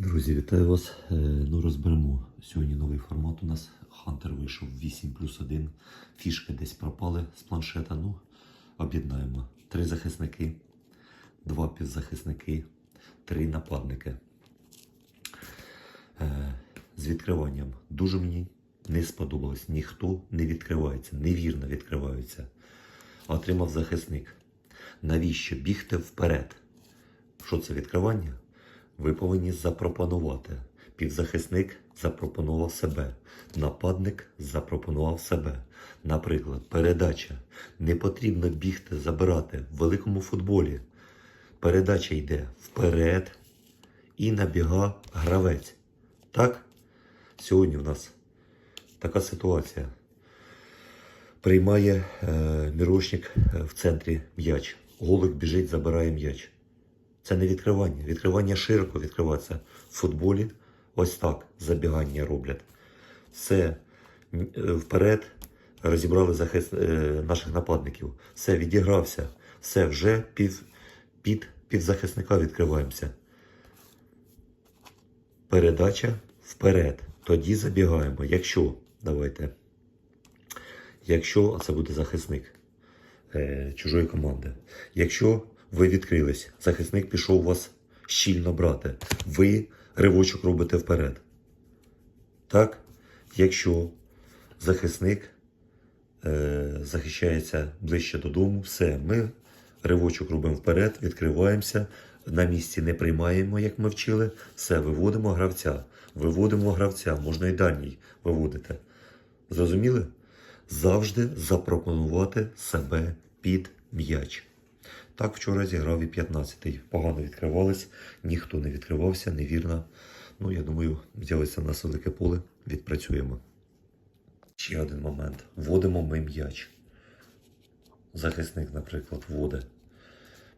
Друзі, вітаю вас. Е, Ну, розберемо сьогодні новий формат. У нас Хантер вийшов 8 плюс 1. Фішки десь пропали з планшета. Ну, об'єднаємо. Три захисники, два півзахисники, три нападники. Е, З відкриванням. Дуже мені не сподобалось. Ніхто не відкривається, невірно відкриваються. Отримав захисник. Навіщо бігти вперед? Що це відкривання? Ви повинні запропонувати. Півзахисник запропонував себе. Нападник запропонував себе. Наприклад, передача. Не потрібно бігти, забирати. В великому футболі передача йде вперед і набіга гравець. Так? Сьогодні в нас така ситуація. Приймає е, мірошник е, в центрі м'яч. Голик біжить, забирає м'яч. Це не відкривання. Відкривання широко відкривається в футболі. Ось так забігання роблять. Все е, вперед розібрали захист е, наших нападників. Все відігрався. Все вже пів, під півзахисника відкриваємося. Передача вперед. Тоді забігаємо. Якщо, давайте. Якщо, а це буде захисник е, чужої команди. Якщо ви відкрились, захисник пішов вас щільно брати, ви ривочок робите вперед. Так? Якщо захисник е, захищається ближче додому, все, ми ривочок робимо вперед, відкриваємося, на місці не приймаємо, як ми вчили, все, виводимо гравця. Виводимо гравця, можна і дальній виводити. Зрозуміли? Завжди запропонувати себе під м'яч. Так вчора зіграв і 15-й. Погано відкривались, ніхто не відкривався, невірно. Ну, я думаю, з'явиться в нас велике поле, відпрацюємо. Ще один момент. Вводимо ми м'яч. Захисник, наприклад, вводить.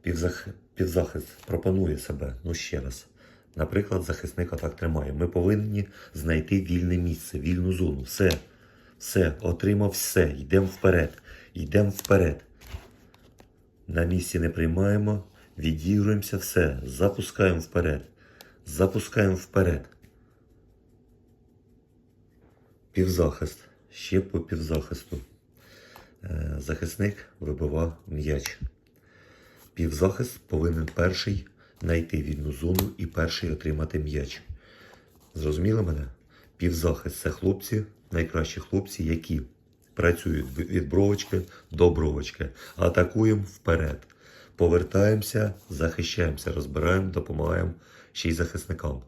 Півзах... Півзахист пропонує себе. Ну ще раз. Наприклад, захисник атак тримає. Ми повинні знайти вільне місце, вільну зону. Все. Все, отримав все. Йдемо вперед. Йдемо вперед. На місці не приймаємо, відігруємося, все. Запускаємо вперед. Запускаємо вперед. Півзахист. Ще по півзахисту. Е, Захисник вибивав м'яч. Півзахист повинен перший знайти вільну зону і перший отримати м'яч. Зрозуміли мене? Півзахист це хлопці, найкращі хлопці, які працюють від бровочки до бровочки. Атакуємо вперед. Повертаємося, захищаємося, розбираємо, допомагаємо ще й захисникам.